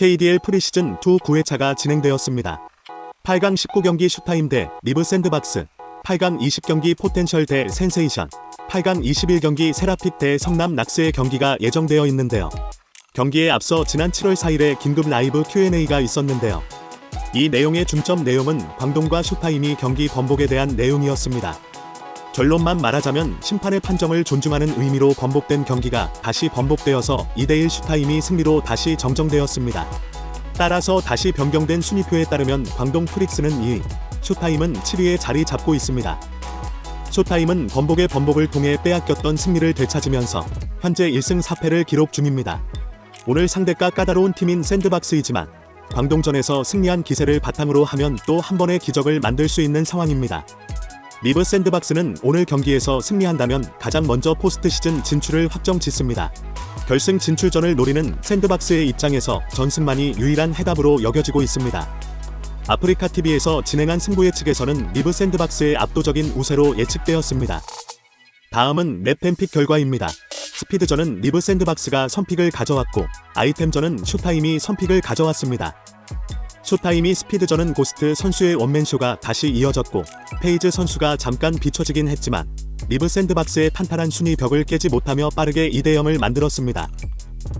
KDL 프리시즌 2 9회차가 진행되었습니다. 8강 19경기 슈타임 대 리브 샌드박스, 8강 20경기 포텐셜 대 센세이션, 8강 21경기 세라픽 대 성남 낙스의 경기가 예정되어 있는데요. 경기에 앞서 지난 7월 4일에 긴급 라이브 Q&A가 있었는데요. 이 내용의 중점 내용은 광동과 슈타임이 경기 번복에 대한 내용이었습니다. 결론만 말하자면 심판의 판정을 존중하는 의미로 번복된 경기가 다시 번복되어서 2대1 슈타임이 승리로 다시 정정되었습니다. 따라서 다시 변경된 순위표에 따르면 광동 프릭스는 2위, 슈타임은 7위에 자리 잡고 있습니다. 슈타임은 번복의 번복을 통해 빼앗겼던 승리를 되찾으면서 현재 1승 4패를 기록 중입니다. 오늘 상대가 까다로운 팀인 샌드박스이지만 광동전에서 승리한 기세를 바탕으로 하면 또 한 번의 기적을 만들 수 있는 상황입니다. 리브 샌드박스는 오늘 경기에서 승리한다면 가장 먼저 포스트 시즌 진출을 확정 짓습니다. 결승 진출전을 노리는 샌드박스의 입장에서 전승만이 유일한 해답으로 여겨지고 있습니다. 아프리카 TV에서 진행한 승부 예측에서는 리브 샌드박스의 압도적인 우세로 예측되었습니다. 다음은 맵팬픽 결과입니다. 스피드전은 리브 샌드박스가 선픽을 가져왔고 아이템전은 쇼타임이 선픽을 가져왔습니다. 쇼타임이 스피드전은 고스트 선수의 원맨쇼가 다시 이어졌고 페이즈 선수가 잠깐 비춰지긴 했지만 리브 샌드박스의 탄탄한 순위 벽을 깨지 못하며 빠르게 2대0을 만들었습니다.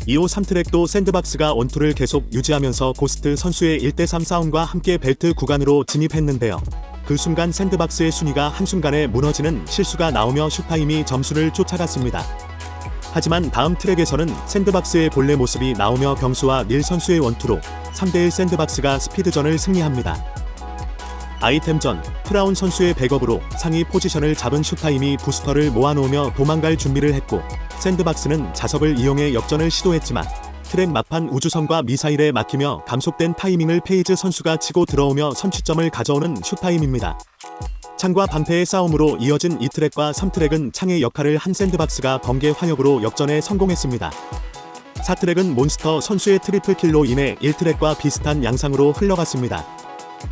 2호 3트랙도 샌드박스가 원투를 계속 유지하면서 고스트 선수의 1대3 싸움과 함께 벨트 구간으로 진입했는데요. 그 순간 샌드박스의 순위가 한순간에 무너지는 실수가 나오며 슈타임이 점수를 쫓아갔습니다. 하지만 다음 트랙에서는 샌드박스의 본래 모습이 나오며 병수와 닐 선수의 원투로 3대1 샌드박스가 스피드전을 승리합니다. 아이템전, 프라운 선수의 백업으로 상위 포지션을 잡은 슈타임이 부스터를 모아놓으며 도망갈 준비를 했고 샌드박스는 자석을 이용해 역전을 시도했지만 트랙 막판 우주선과 미사일에 막히며 감속된 타이밍을 페이즈 선수가 치고 들어오며 선취점을 가져오는 슈타임입니다. 창과 방패의 싸움으로 이어진 2트랙과 3트랙은 창의 역할을 한 샌드박스가 번개 화력으로 역전에 성공했습니다. 4트랙은 몬스터 선수의 트리플 킬로 인해 1트랙과 비슷한 양상으로 흘러갔습니다.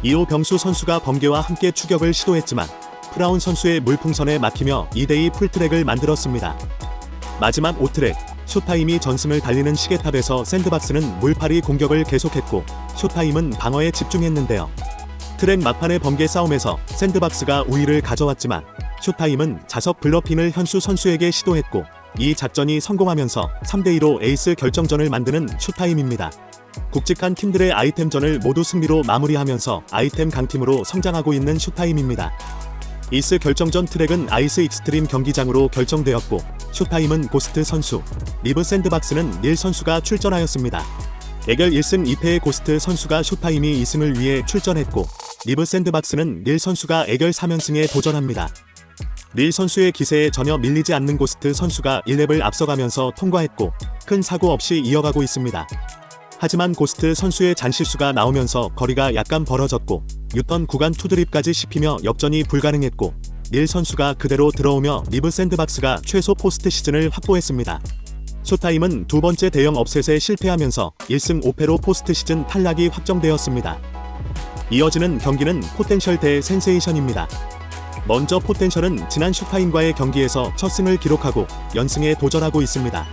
2호 병수 선수가 번개와 함께 추격을 시도했지만 프라운 선수의 물풍선에 막히며 2대2 풀트랙을 만들었습니다. 마지막 5트랙, 쇼타임이 전승을 달리는 시계탑에서 샌드박스는 물파리 공격을 계속했고 쇼타임은 방어에 집중했는데요. 트랙 막판의 번개 싸움에서 샌드박스가 우위를 가져왔지만 쇼타임은 자석 블러핑을 현수 선수에게 시도했고 이 작전이 성공하면서 3대2로 에이스 결정전을 만드는 쇼타임입니다. 굵직한 팀들의 아이템전을 모두 승리로 마무리하면서 아이템 강팀으로 성장하고 있는 쇼타임입니다. 이스 결정전 트랙은 아이스 익스트림 경기장으로 결정되었고 쇼타임은 고스트 선수, 리브 샌드박스는 닐 선수가 출전하였습니다. 애결 1승 2패의 고스트 선수가 쇼타임이 2승을 위해 출전했고 리브 샌드박스는 닐 선수가 애결 3연승에 도전합니다. 닐 선수의 기세에 전혀 밀리지 않는 고스트 선수가 1렙을 앞서가면서 통과했고 큰 사고 없이 이어가고 있습니다. 하지만 고스트 선수의 잔실수가 나오면서 거리가 약간 벌어졌고 유턴 구간 투드립까지 씹히며 역전이 불가능했고 닐 선수가 그대로 들어오며 리브 샌드박스가 최소 포스트 시즌을 확보했습니다. 쇼타임은 두 번째 대형 업셋에 실패하면서 1승 5패로 포스트 시즌 탈락이 확정되었습니다. 이어지는 경기는 포텐셜 대 센세이션입니다. 먼저 포텐셜은 지난 슈타인과의 경기에서 첫 승을 기록하고 연승에 도전하고 있습니다.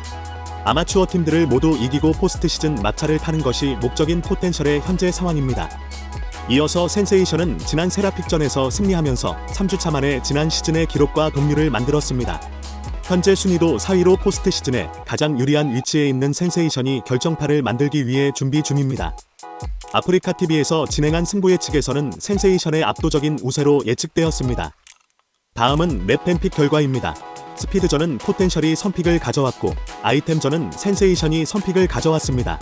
아마추어 팀들을 모두 이기고 포스트 시즌 마차를 타는 것이 목적인 포텐셜의 현재 상황입니다. 이어서 센세이션은 지난 세라픽전에서 승리하면서 3주차 만에 지난 시즌의 기록과 동률을 만들었습니다. 현재 순위도 4위로 포스트 시즌에 가장 유리한 위치에 있는 센세이션이 결정타를 만들기 위해 준비 중입니다. 아프리카 TV에서 진행한 승부 예측에서는 센세이션의 압도적인 우세로 예측되었습니다. 다음은 맵팬픽 결과입니다. 스피드전은 포텐셜이 선픽을 가져왔고 아이템전은 센세이션이 선픽을 가져왔습니다.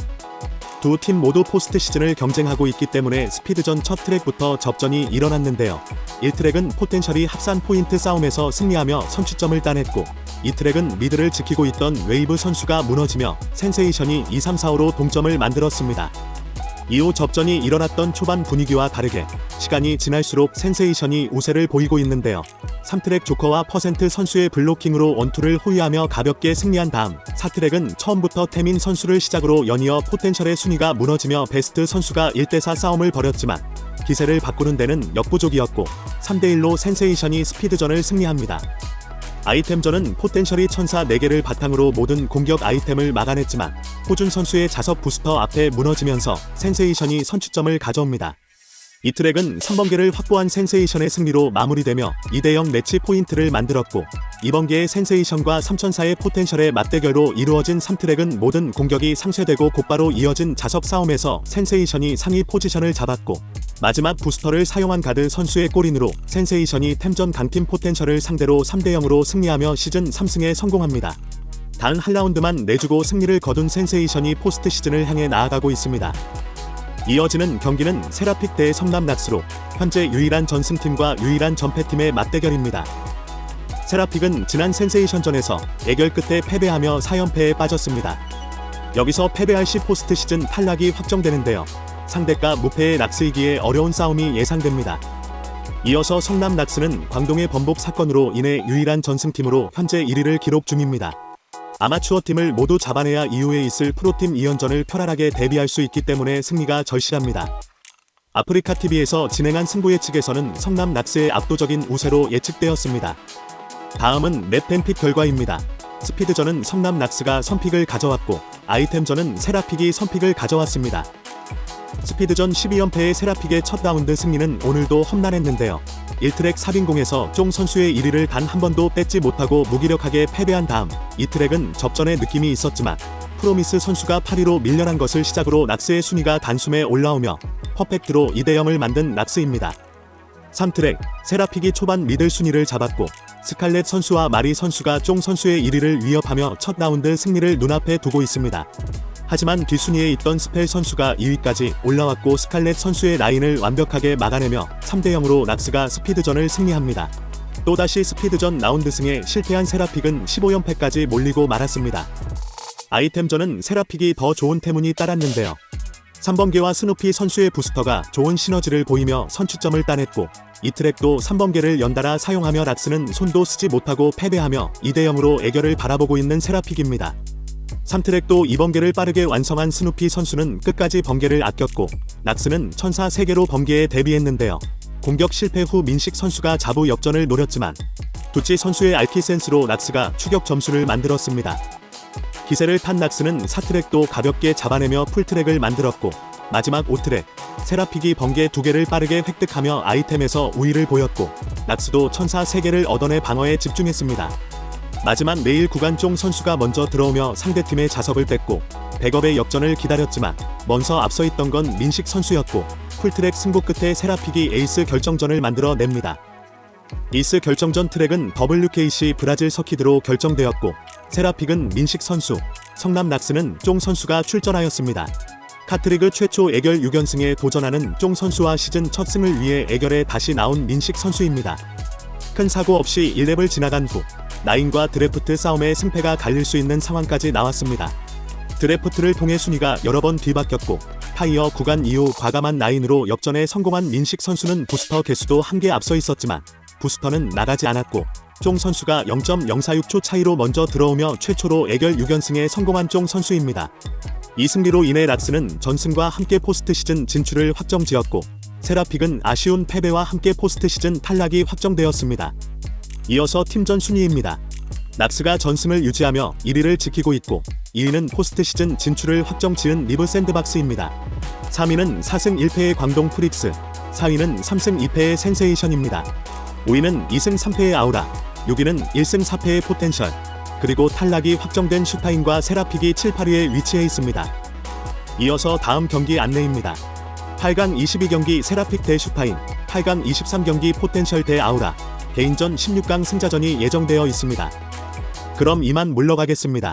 두 팀 모두 포스트 시즌을 경쟁하고 있기 때문에 스피드전 첫 트랙부터 접전이 일어났는데요. 1트랙은 포텐셜이 합산 포인트 싸움에서 승리하며 선취점을 따냈고 2트랙은 리드를 지키고 있던 웨이브 선수가 무너지며 센세이션이 2, 3, 4호로 동점을 만들었습니다. 이후 접전이 일어났던 초반 분위기와 다르게 시간이 지날수록 센세이션이 우세를 보이고 있는데요. 3트랙 조커와 퍼센트 선수의 블로킹으로 원투를 호위하며 가볍게 승리한 다음 4트랙은 처음부터 태민 선수를 시작으로 연이어 포텐셜의 순위가 무너지며 베스트 선수가 1대4 싸움을 벌였지만 기세를 바꾸는 데는 역부족이었고 3대1로 센세이션이 스피드전을 승리합니다. 아이템전은 포텐셜이 천사 4개를 바탕으로 모든 공격 아이템을 막아냈지만 호준 선수의 자석 부스터 앞에 무너지면서 센세이션이 선취점을 가져옵니다. 이 트랙은 3번계를 확보한 센세이션의 승리로 마무리되며 2대0 매치 포인트를 만들었고 이번 계의 센세이션과 삼천사의 포텐셜의 맞대결로 이루어진 3트랙은 모든 공격이 상쇄되고 곧바로 이어진 자석 싸움에서 센세이션이 상위 포지션을 잡았고 마지막 부스터를 사용한 가드 선수의 골인으로 센세이션이 템전 강팀 포텐셜을 상대로 3대0으로 승리하며 시즌 3승에 성공합니다. 단 한 라운드만 내주고 승리를 거둔 센세이션이 포스트 시즌을 향해 나아가고 있습니다. 이어지는 경기는 세라픽 대 성남 낙스로 현재 유일한 전승팀과 유일한 전패팀의 맞대결입니다. 세라픽은 지난 센세이션전에서 애결 끝에 패배하며 4연패에 빠졌습니다. 여기서 패배할 시 포스트 시즌 탈락이 확정되는데요. 상대가 무패의 낙스이기에 어려운 싸움이 예상됩니다. 이어서 성남 낙스는 광동의 번복 사건으로 인해 유일한 전승팀으로 현재 1위를 기록 중입니다. 아마추어 팀을 모두 잡아내야 이후에 있을 프로팀 2연전을 편안하게 대비할 수 있기 때문에 승리가 절실합니다. 아프리카 TV에서 진행한 승부 예측에서는 성남 낙스의 압도적인 우세로 예측되었습니다. 다음은 맵 뱀픽 결과입니다. 스피드전은 성남 낙스가 선픽을 가져왔고 아이템전은 세라픽이 선픽을 가져왔습니다. 스피드전 12연패의 세라픽의 첫 라운드 승리는 오늘도 험난했는데요. 1트랙 4빈공에서 쫑 선수의 1위를 단 한 번도 뺏지 못하고 무기력하게 패배한 다음 이 트랙은 접전의 느낌이 있었지만 프로미스 선수가 8위로 밀려난 것을 시작으로 낙스의 순위가 단숨에 올라오며 퍼펙트로 2대0을 만든 낙스입니다. 3트랙 세라픽이 초반 미들 순위를 잡았고 스칼렛 선수와 마리 선수가 쫑 선수의 1위를 위협하며 첫 라운드 승리를 눈앞에 두고 있습니다. 하지만 뒷순위에 있던 스펠 선수가 2위까지 올라왔고 스칼렛 선수의 라인을 완벽하게 막아내며 3대0으로 낙스가 스피드전을 승리합니다. 또다시 스피드전 라운드 승에 실패한 세라픽은 15연패까지 몰리고 말았습니다. 아이템전은 세라픽이 더 좋은 태문이 따랐는데요. 3번계와 스누피 선수의 부스터가 좋은 시너지를 보이며 선취점을 따냈고 이 트랙도 3번계를 연달아 사용하며 락스는 손도 쓰지 못하고 패배하며 2대0으로 애결을 바라보고 있는 세라픽입니다. 3트랙도 2번계를 빠르게 완성한 스누피 선수는 끝까지 번개를 아꼈고 낙스는 천사 3개로 번개에 데뷔했는데요. 공격 실패 후 민식 선수가 자부 역전을 노렸지만 두치 선수의 알키 센스로 낙스가 추격 점수를 만들었습니다. 기세를 탄 낙스는 4트랙도 가볍게 잡아내며 풀트랙을 만들었고 마지막 5트랙 세라픽이 번개 2개를 빠르게 획득하며 아이템에서 우위를 보였고 낙스도 천사 3개를 얻어내 방어에 집중했습니다. 마지막 내일 구간 쫑 선수가 먼저 들어오며 상대팀의 자석을 뺐고 백업의 역전을 기다렸지만 먼저 앞서 있던 건 민식 선수였고 풀트랙 승부 끝에 세라픽이 에이스 결정전을 만들어 냅니다. 에이스 결정전 트랙은 WKC 브라질 서키드로 결정되었고 세라픽은 민식 선수, 성남 낙스는 쫑 선수가 출전하였습니다. 카트리그 최초 애결 6연승에 도전하는 쫑 선수와 시즌 첫 승을 위해 애결에 다시 나온 민식 선수입니다. 큰 사고 없이 1렙을 지나간 후 나인과 드래프트 싸움의 승패가 갈릴 수 있는 상황까지 나왔습니다. 드래프트를 통해 순위가 여러 번 뒤바뀌었고 타이어 구간 이후 과감한 나인으로 역전에 성공한 민식 선수는 부스터 개수도 한 개 앞서 있었지만 부스터는 나가지 않았고 쫑 선수가 0.046초 차이로 먼저 들어오며 최초로 애결 6연승에 성공한 쫑 선수입니다. 이 승리로 인해 락스는 전승과 함께 포스트 시즌 진출을 확정지었고 세라픽은 아쉬운 패배와 함께 포스트 시즌 탈락이 확정되었습니다. 이어서 팀전 순위입니다. 낙스가 전승을 유지하며 1위를 지키고 있고 2위는 포스트 시즌 진출을 확정 지은 리브 샌드박스입니다. 3위는 4승 1패의 광동 프릭스, 4위는 3승 2패의 센세이션입니다. 5위는 2승 3패의 아우라, 6위는 1승 4패의 포텐셜, 그리고 탈락이 확정된 슈타인과 세라픽이 7, 8위에 위치해 있습니다. 이어서 다음 경기 안내입니다. 8강 22경기 세라픽 대 슈파인, 8강 23경기 포텐셜 대 아우라, 개인전 16강 승자전이 예정되어 있습니다. 그럼 이만 물러가겠습니다.